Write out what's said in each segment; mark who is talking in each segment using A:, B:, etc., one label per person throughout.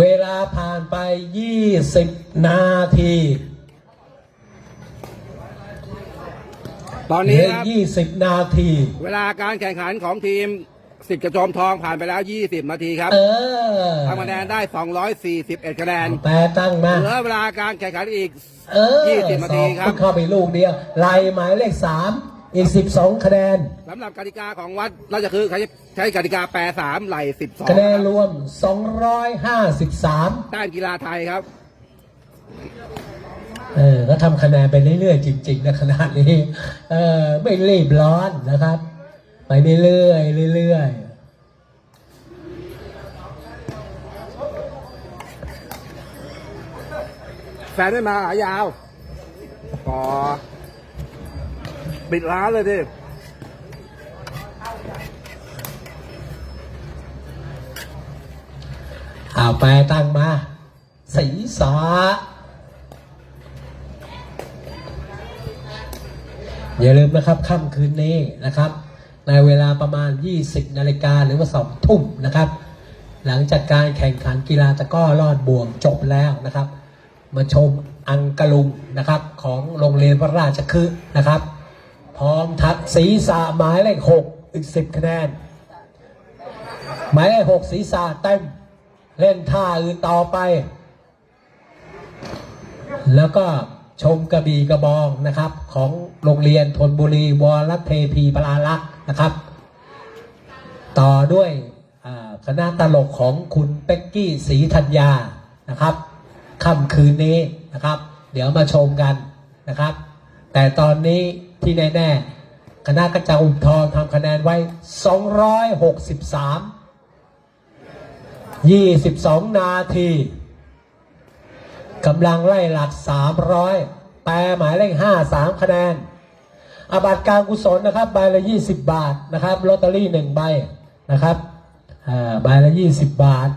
A: เวลาผ่านไป 20 นาที
B: ตอน
A: เหลื
B: นี้
A: อ
B: ครับ
A: 20 นาที
B: เวลาการแข่งขันของทีมสิทธิ์กระโจมทองผ่านไปแล้ว 20 นาทีครับ
A: เออ
B: ทำคะแนนได้ 241 คะแนน
A: แปรตั้งมา
B: เหลือเวลาการแข่งขันอีก
A: เออ
B: 20 นาทีครับ
A: สองเข้าไปลูกเดียวไล่หมายเลข3 อีก 12 คะแนน
B: สำหรับกติกาของวัดราชคือเขาใช้กติกาแปร3ไหล
A: คะแนน
B: 12
A: รวม 253
B: ด้านกีฬาไทยครับ
A: เออก็ทำคะแนนไปเรื่อยๆ จริงๆนะขนาดนี้เออไม่รีบร้อนนะครับ ไปเรื่อยๆเรื่อย
B: แฟนไม่มาหายาวอ๋อ ปิดร้านเลยดิ
A: เอาแปตั้งมาศีรษะอย่าลืมนะครับค่ำคืนนี้นะครับ ในเวลาประมาณ 20 นาฬิกาหรือว่าสองทุ่มนะครับ หลังจากการแข่งขันกีฬาตะก้อลอดบ่วงจบแล้วนะครับ มาชมอังกะลุงนะครับของโรงเรียนพระราชคฤห์นะครับ พร้อมทักศีรษะหมายเลขหกอีกสิบคะแนน หมายเลขหกศีรษะเต็ม เล่นท่าอื่นต่อไป แล้วก็ชมกระบี่กระบองนะครับ ของโรงเรียนธนบุรีวรเทพีปราลักษ์นะครับ ต่อด้วยคณะตลกของคุณเป็กกี้ศรีธัญญานะครับค่ำคืนนี้นะครับ เดี๋ยวมาชมกันนะครับ แต่ตอนนี้ ที่แน่ๆคณะกระจาอุมทองทำคะแนนไว้ 263 22 นาทีกำลังไล่หลัก 300 แปลหมายเลข 5 3 คะแนนอาบัตรการกุศลนะครับใบละ 20 บาทนะครับลอตเตอรี่ 1 ใบนะครับอ่าใบละ 20 บาท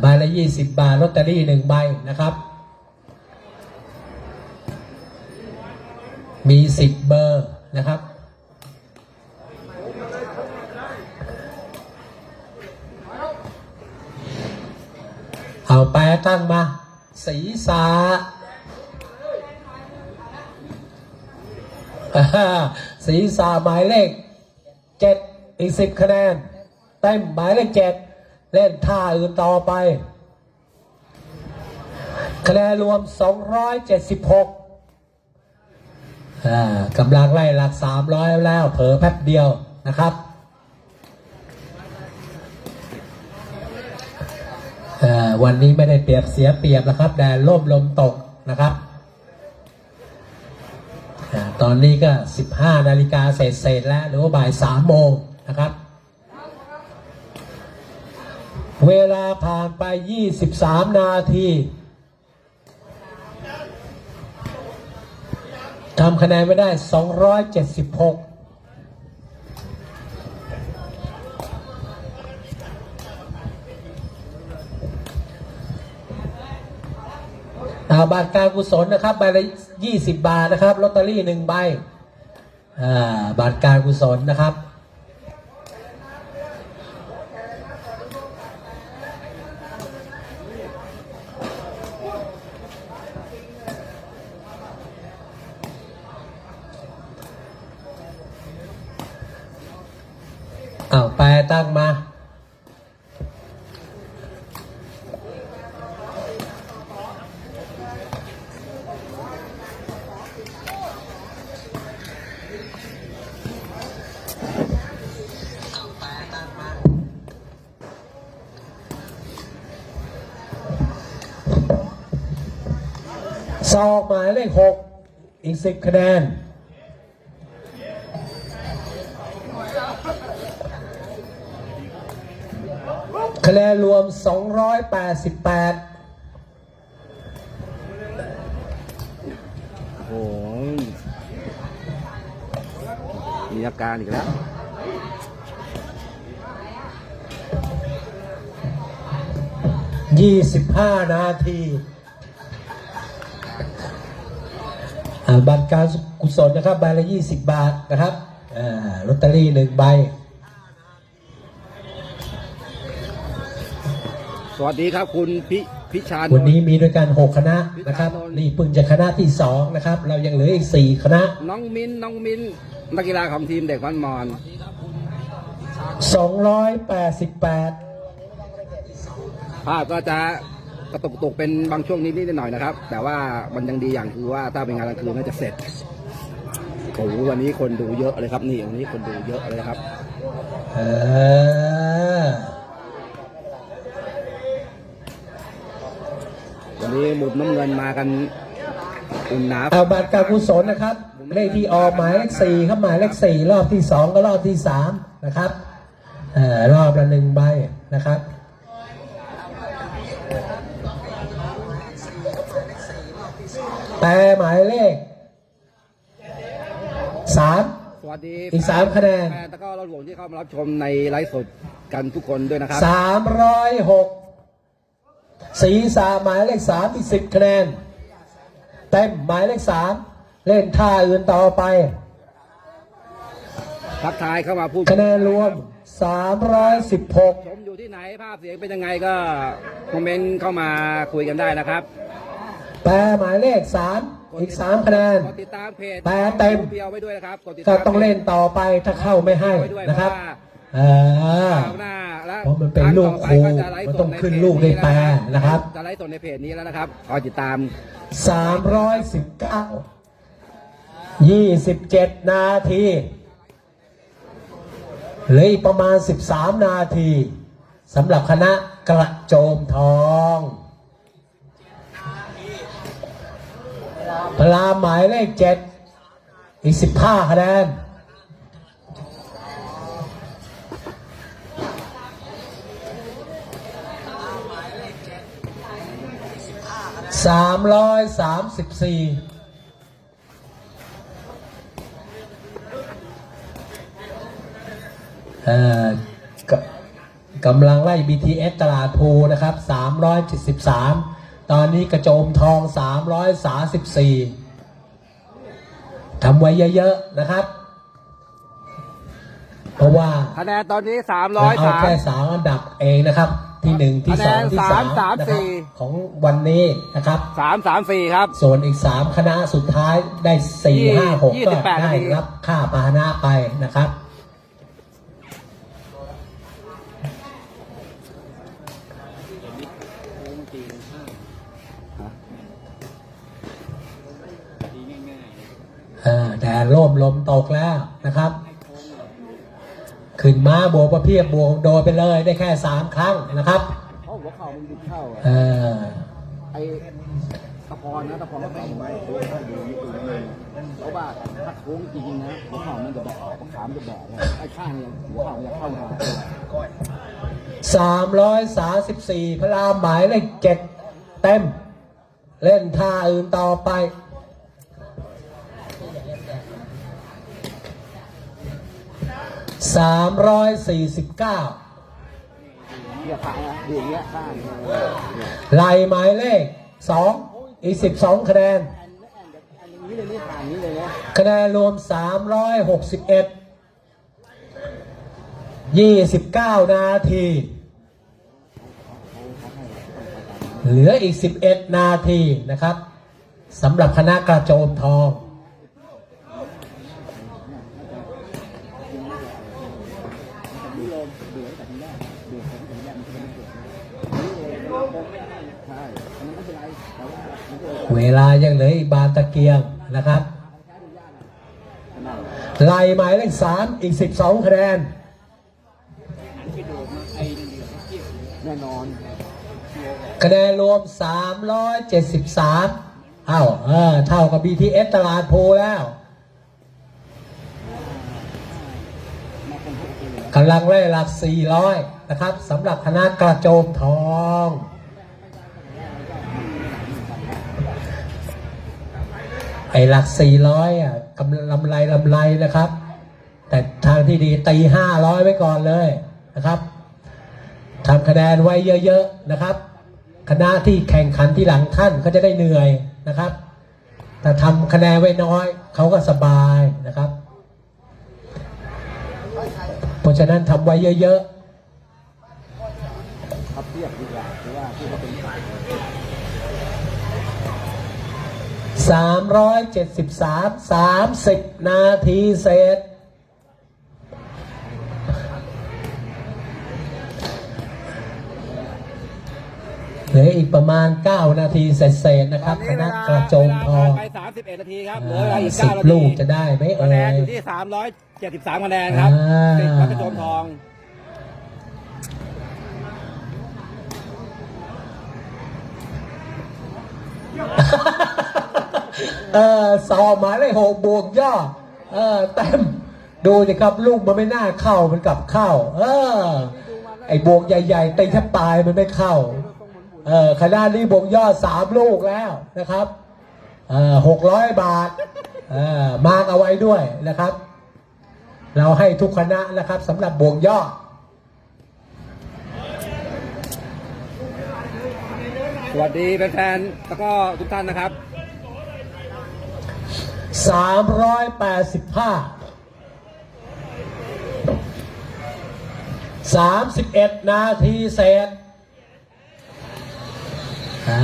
A: ใบละ20บบาทลอตเตอรี่1ใบนะครับ มี10เบอร์นะครับเอาแปรตั้งมาศีรษะอ่าศีรษะหมายเลข อีกสิบคะแนนเต็มหมายเลขเจ็ดเล่นท่าอื่นต่อไป คะแนนรวม 276อ่ากำลังไล่หลัก 300 แล้วเผลอแป๊บเดียวนะครับอ่อวันนี้ไม่ได้เปรียบเสียเปรียบนะครับแดดร่มลมตกนะครับอาตอนนี้ก็ 15 นาฬิกาเศษเศษแล้ว หรือว่าบ่าย 3 โมง นะครับ เวลาผ่านไป 23 นาทีทำคะแนนไม่ได้ 276อาบัตรการกุศลนะครับใบละยี่สิบบาทนะครับลอตเตอรี่หนึ่งใบอ่าบัตรการกุศลนะครับ ซอกหมายเลขหกอีกสิบคะแนน คะแนนรวม 288
B: โอ้ยมีอาการอีกแล้ว
A: 25 นาที บัตรการกุศลนะครับใบละยี่สิบบาทนะครับอ่าลอตเตอรี่หนึ่งใบ
B: สวัสดีครับคุณพิพิชาน
A: วันนี้มีด้วยกันหกคณะนะครับนี่เพิ่งจะคณะที่สองนะครับ เรายังเหลืออีกสี่คณะ
B: น้องมิ้นน้องมิ้นนักกีฬาของทีมเด็กวันมอน
A: สองร้อยแปดสิบแปด
B: ภาพก็จะ กระตุกตกเป็นบางช่วงนิดนิดหน่อยนะครับ แต่ว่ามันยังดีอย่างคือว่าถ้าเป็นงานกลางคืนน่าจะเสร็จโอ้โหวันนี้คนดูเยอะเลยครับนี่วันนี้คนดูเยอะเลยครับ
A: เออ
B: วันนี้หมุดน้ำเงินมากันอุ่นหนา
A: เอาบัตรการกุศลนะครับ เลขที่ออกหมายเลขสี่ครับหมายเลขสี่รอบที่สองก็รอบที่สามนะครับเอ่อรอบละหนึ่งใบนะครับ แต่หมายเลขสาม
B: สวัส ดี
A: อีกสามคะแนน
B: ฟนตะกร้อรถหลวงที่เข้ามารับชมในไลฟ์สดกันทุกคนด้วยนะครับ
A: สามร้อยหกสีสามหมายเลขสามอีกสิบคะแนนเต็มหมายเลขสามเล่นท่าอื่นต่อไป
B: ทักทายเข้ามาพูด
A: คะแนนรวม 316
B: ชมอยู่ที่ไหนภาพเสียงเป็นยังไงก็ คอมเมนต์เข้ามาคุยกันได้นะครับ
A: แปลหมายเลข3อีก3คะแนน
B: กดติดตามเพจ
A: แปลเต็ม
B: เพียวไว้ด้วยนะครับกดติด
A: ก็
B: ตาม
A: ต้องเล่นต่อไปถ้าเข้าไม่ให้นะครับเออ
B: คราวหน้าและ
A: เพราะมันเป็นลูกครู
B: งต่อไปก็จะไลฟ์
A: มัน
B: สด
A: ต้อง
B: ใน
A: ขึ้น
B: เพจ
A: ลูกด้วยแปลนะครับ
B: จะไลฟ์สดในเพจนี้แล้วนะครับคอยติดตาม
A: 319 27นาทีเหลืออีกประมาณ13นาทีสำหรับคณะกระโจมทอง พลาหมายเลขเจ็ดอีกสิบห้าคะแนนสามร้อยสามสิบสี่เอ่อกกำลังไล่ BTS ตลาดภูนะครับ 373 ตอนนี้กระโจมทอง 334ทำไว้เยอะๆนะครับ เพราะว่า
B: คะแนนตอนนี้
A: เราเอา
B: 303
A: แค่สามอันดับเองนะครับ ที่หนึ่งที่สองที่สาม
B: คะแนนสาม
A: นะ
B: สามสี่
A: ครับของวันนี้นะครับ
B: 334ครับ
A: ส่วนอีกสามคณะสุดท้ายได้สี่
B: ยี่
A: ห้าหก
B: ยี่
A: ก็
B: สิบแปด
A: ได้
B: นาที
A: รับค่าพาหนะไปนะครับ ร่มลมตกแล้วนะครับ ขึ้นมาบวกประเพียบบวกโดยไปเลยได้แค่สามครั้งนะครับ
B: เพราะหัวเข่ามันดิดเข้า
A: เออ
B: ไอตะพรนะตะพรก็ใส่ไว้เพราะว่าถ้าโค้งจริงนะหัวเข่ามันจะแบบอกขามนจะแบบเลยไอ้ข้างเนี่ยหัวเข่ามันจะเข้ามา
A: สามร้อยสาสิบสี่พระรามหมายเลขเจ็ดเต็ม เล่นท่าอื่นต่อไป สามร้อยสี่สิบเก้า
B: เนี่ยข้าย
A: หมายเลขสองอีกสิบสองคะแนน
B: อันนี้เลยนี่ผ่านนี้เลยนะคะ
A: แนนรวม361 29นาที เหลืออีก11นาทีนะครับสำหรับคณะกระโจมทอง
B: ใช่อันนั้นไม่เป็นไรแต่ว่ามันก็เลย
A: เวลายังเหลืออีกบานตะเกียงนะครับไล่หมายเลข3อีก 12คะแนน
B: แน่นอน
A: คะแนนรวม 373อ้าวเออเท่ากับ BTS ตลาดโพแล้วกำลังไล่หลัก 400 นะครับสำหรับคณะกระโจมทอง ไอ้หลัก400อะกำลังลำไรลำไรนะครับ แต่ทางที่ดีตี500ไว้ก่อนเลยนะครับทำคะแนนไว้เยอะๆนะครับ คณะที่แข่งขันที่หลังท่านก็จะได้เหนื่อยนะครับ แต่ทำคะแนนไว้น้อยเขาก็สบายนะครับ เพราะฉะนั้นทำไว้เยอะ
B: ครับเทียบดีกว่าเพราะว่าที่เขาเป็นฝ่าย
A: ๆ 373 30 นาทีเศษเหลืออีกประมาณ 9 นาทีเศษๆนะครับคณะกระโจมทอง
B: ไป31 นาทีครับเหลือเวลาอีก
A: สิบ
B: 9นาที
A: ลูกจะได้ไหมเอ่
B: คะแนน
A: ย
B: อยู่ที่ 373คะแนนครับ
A: อ่า
B: สิบพักกระโจมทอง
A: เออสอหมายเลขหกบวกย่อเออเต็มดูสิครับลูกมันไม่น่าเข้ามันกลับเข้า เออ ไอ้บวกใหญ่ๆตีแทบตายมันไม่เข้า เออคณะนี้บวกย่อสามลูกแล้วนะครับเออหกร้อยบาทเออมาร์กเอาไว้ด้วยนะครับ เราให้ทุกคณะนะครับสำหรับบวกย่อ
B: สวัสดีแฟนๆแล้วก็ทุกท่านนะครับ
A: สามร้อยแปดสิบห้าสามสิบเอ็ดนาทีเศษอ่า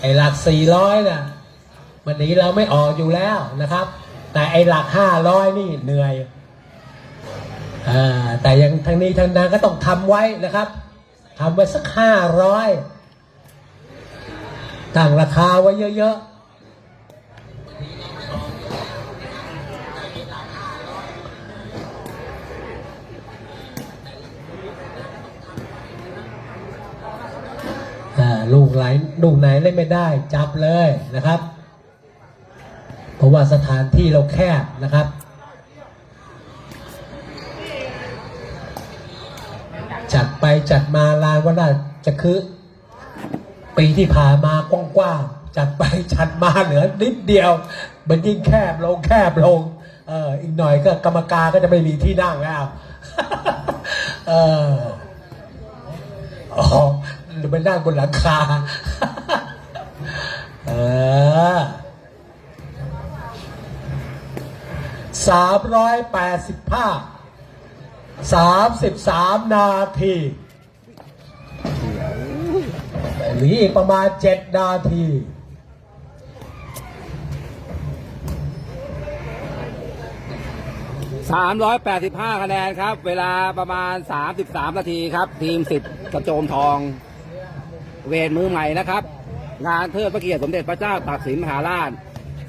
A: ไอหลักสี่ร้อยน่ะวันนี้เราไม่ออกอยู่แล้วนะครับ แต่ไอหลักห้าร้อยนี่เหนื่อยอ่าแต่ยังทางนี้ทางนั้นก็ต้องทำไว้นะครับทำไว้สักห้าร้อยตั้งราคาไว้เยอะๆ ลูกไหลลูกไหนเล่นไม่ได้จับเลยนะครับ เพราะว่าสถานที่เราแคบนะครับจัดไปจัดมาลานวัดราจะคือปีที่ผ่านมากว้างๆจัดไปจัดมาเหลือนิดเดียว มันยิ่งแคบลงแคบลงเอออีกหน่อยก็กรรมการก็จะไม่มีที่นั่งแล้วเอออ๋อ หรือไปนั่งบนหลังคา เออสามร้อยแปดสิบห้าสามสิบสามนาทีเหลืออีกประมาณเจ็ดนาที
B: 385คะแนนครับ เวลาประมาณ33นาทีครับ ทีมสิทธิ์กระโจมทอง เวรมือใหม่นะครับ งานเทิดพระเกียรติสมเด็จพระเจ้าตากสินมหาราช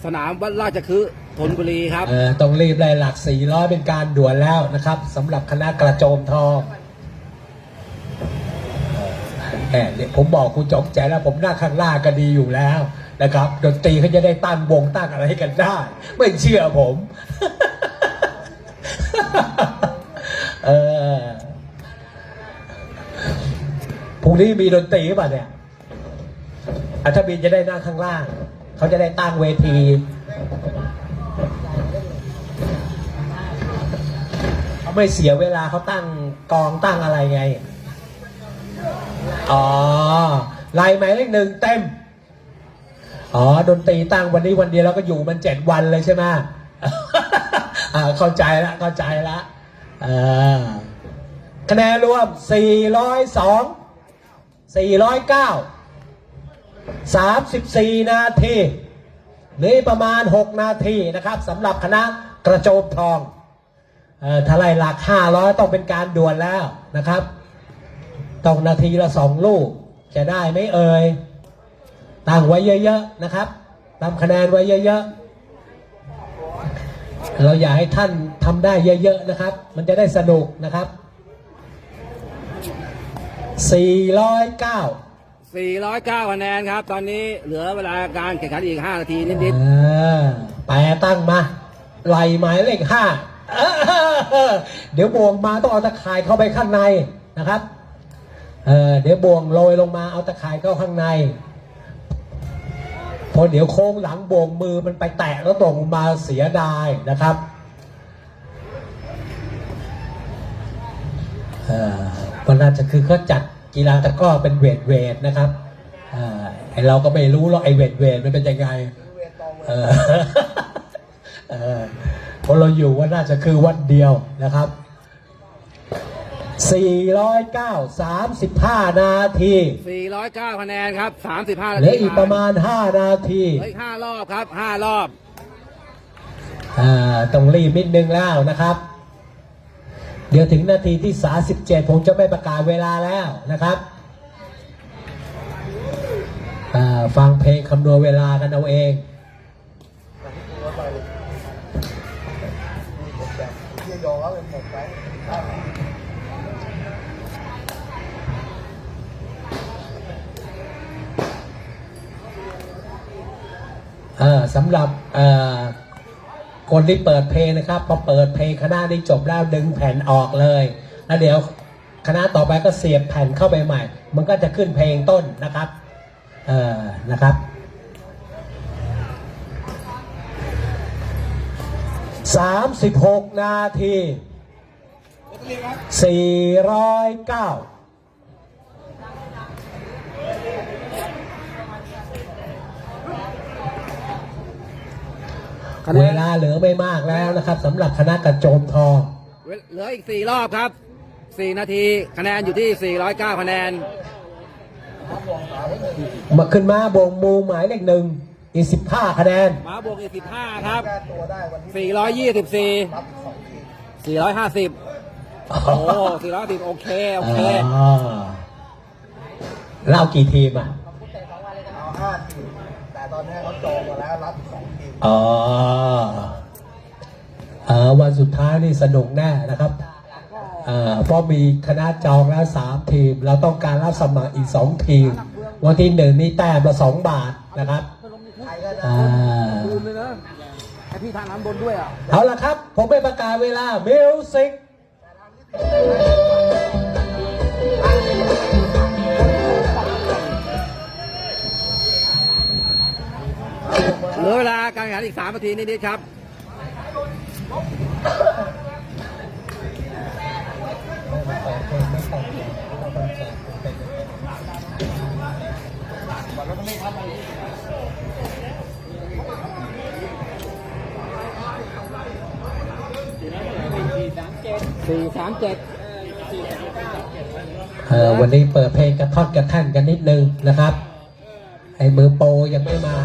B: สนามวัดราชคฤห์ธนบุรีครับ
A: เออต้องรีบไล่หลักสี่ร้อยเป็นการด่วนแล้วนะครับสำหรับคณะกระโจมทองแหมเนี่ยผมบอกคุณจบใจแล้วผมหน้าข้างล่างก็ดีอยู่แล้วนะครับดนตรีเขาจะได้ตั้งวงตั้งอะไรให้กันได้ ไม่เชื่อผม เออ นี้มีดนตรีป่ะเนี่ยอัธบินจะได้นั่งข้างล่าง เขาจะได้ตั้งเวที เขาไม่เสียเวลาเขาตั้งกองตั้งอะไรไง อ๋อลายหมายเลขหนึ่งเต็ม อ๋อ ดนตรีตั้งวันนี้วันเดียวแล้วก็อยู่มันเจ็ดวันเลยใช่ไหมอ่าเข้าใจละเข้าใจละคะแนนรวม 402 409 34 นาทีหลือประมาณ 6 นาทีนะครับสำหรับคณะกระโจมทองออถ้าไล่หลักห้าร้อยต้องเป็นการด่วนแล้วนะครับต้องนาทีละสองลูก จะได้ไหมเอ่ยตั้งไว้เยอะๆนะครับทำคะแนนไว้เยอะๆ เราอยากให้ท่านทำได้เยอะๆนะครับ มันจะได้สนุกนะครับ 409
B: 409คะแนนครับ ตอนนี้เหลือเวลาการแข่งขันอีก 5 นาทีนิด
A: อ่าแปรตั้งมาไหลหมายเลขห้าเออเดี๋ยวบวงมาต้องเอาตะข่ายเข้าไปข้างในนะครับเออเดี๋ยวบวงโรยลงมาเอาตะข่ายเข้าข้างในเพอเดี๋ยวโค้งหลังบวงมือมันไปแตะแล้วตกลงมาเสียดายนะครับเออ วันนั้นจะคือเขาจัดกีฬาตะกร้อเป็นเวทเวทนะครับเออไอเราก็ไม่รู้หรอกไอเวทเวทมันเป็นยังไง
B: ๆ
A: เออเออคนเราอยู่ว่าน่าจะคือวันเดียวนะครับ 409 35 นาที
B: 409คะแนนครับ35นา
A: เห
B: ที
A: ลืออีกประมาณ 5 นาที
B: เหลืออีก5รอบครับ 5 รอบ
A: อ่าต้องรีบนิดนึงแล้วนะครับ เดี๋ยวถึงนาทีที่ 37 ผมจะไม่ประกาศเวลาแล้วนะครับ ฟังเพลงคำนวณเวลากันเอาเองเออสำหรับเอ่อ คนที่เปิดเพลงนะครับพอเปิดเพลงคณะนี้จบแล้วดึงแผ่นออกเลย แล้วเดี๋ยวคณะต่อไปก็เสียบแผ่นเข้าไปใหม่ มันก็จะขึ้นเพลงต้นนะครับ เออนะครับสามสิบหกนาทีสี่ร้อยเก้า
B: คะแนน
A: เวลาเหลือไม่มากแล้วนะครับสำหรับคณะกระโจมทอง
B: เหลืออีก 4 รอบครับ 4 นาทีคะแนนอยู่ที่ 409 คะแนน
A: มาขึ้นมาบงมูหมายเลขหนึ่งอีกสิบห้าคะแนน
B: มาบวกอีก 15 ครับ 424 450 โอ้410 โอเค โอเค
A: อ๋อเล่ากี่ทีมอะ
C: เอาห้าทีมแต่ตอนนี้เขาจองมาแล้วรับ อีกสองทีม
A: อ๋อเอ่อวันสุดท้ายนี่สนุกแน่นะครับเอ่อเพราะมีคณะจองแล้วสามทีม เราต้องการรับสมัครอีกสองทีม วันที่หนึ่งนี่แต้มละสองบาทนะครับ
C: ใครก็ได้
A: อ่า
B: ลืมเลยนะไอพี่ทางน้ำบนด้วยอะ
A: เอาละครับ ผมไปประกาศเวลามิวสิก
B: เหลือเวลาการแข่งขันอีก3นาทีนิดๆครับสี่สามเจ็ด
A: เอ่อวันนี้เปิดเพลงกระท่อนกระแท่นกันนิดนึงนะครับ ไอ้มือโปยังไม่มา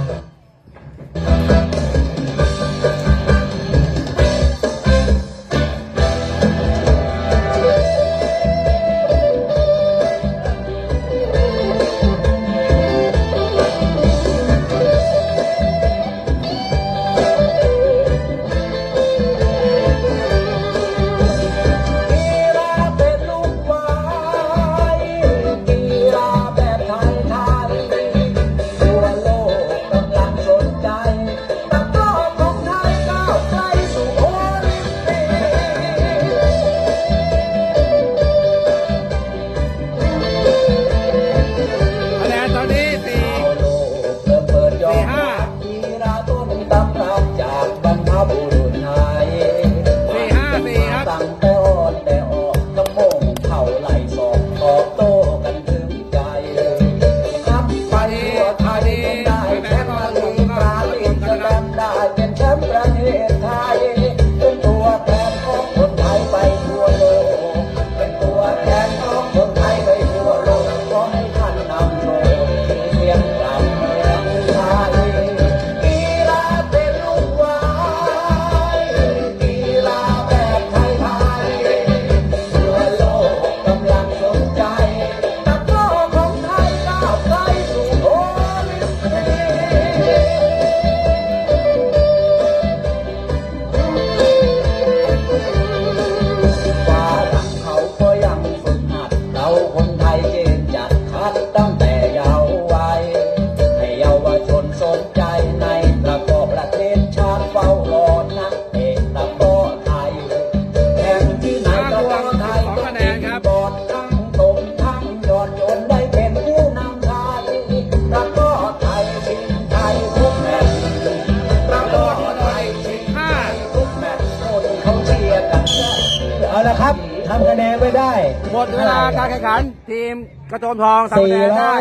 B: เวลาการแข่งขันทีมกระโจมทองทำคะแนนได้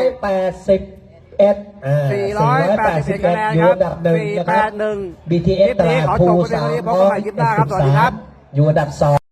A: 480อ่า
B: 481คะแนน
A: อยู่
B: ครับ
A: อันดับหนึ่งนะครับ
B: 481
A: BTS ตลาด
B: ขอ
A: ภู
B: จบไป
A: สาม
B: เพียงเท่านี้พบกันใหม่คลิปหน้าครับสวัสดีครับ
A: อยู่อันดับสอง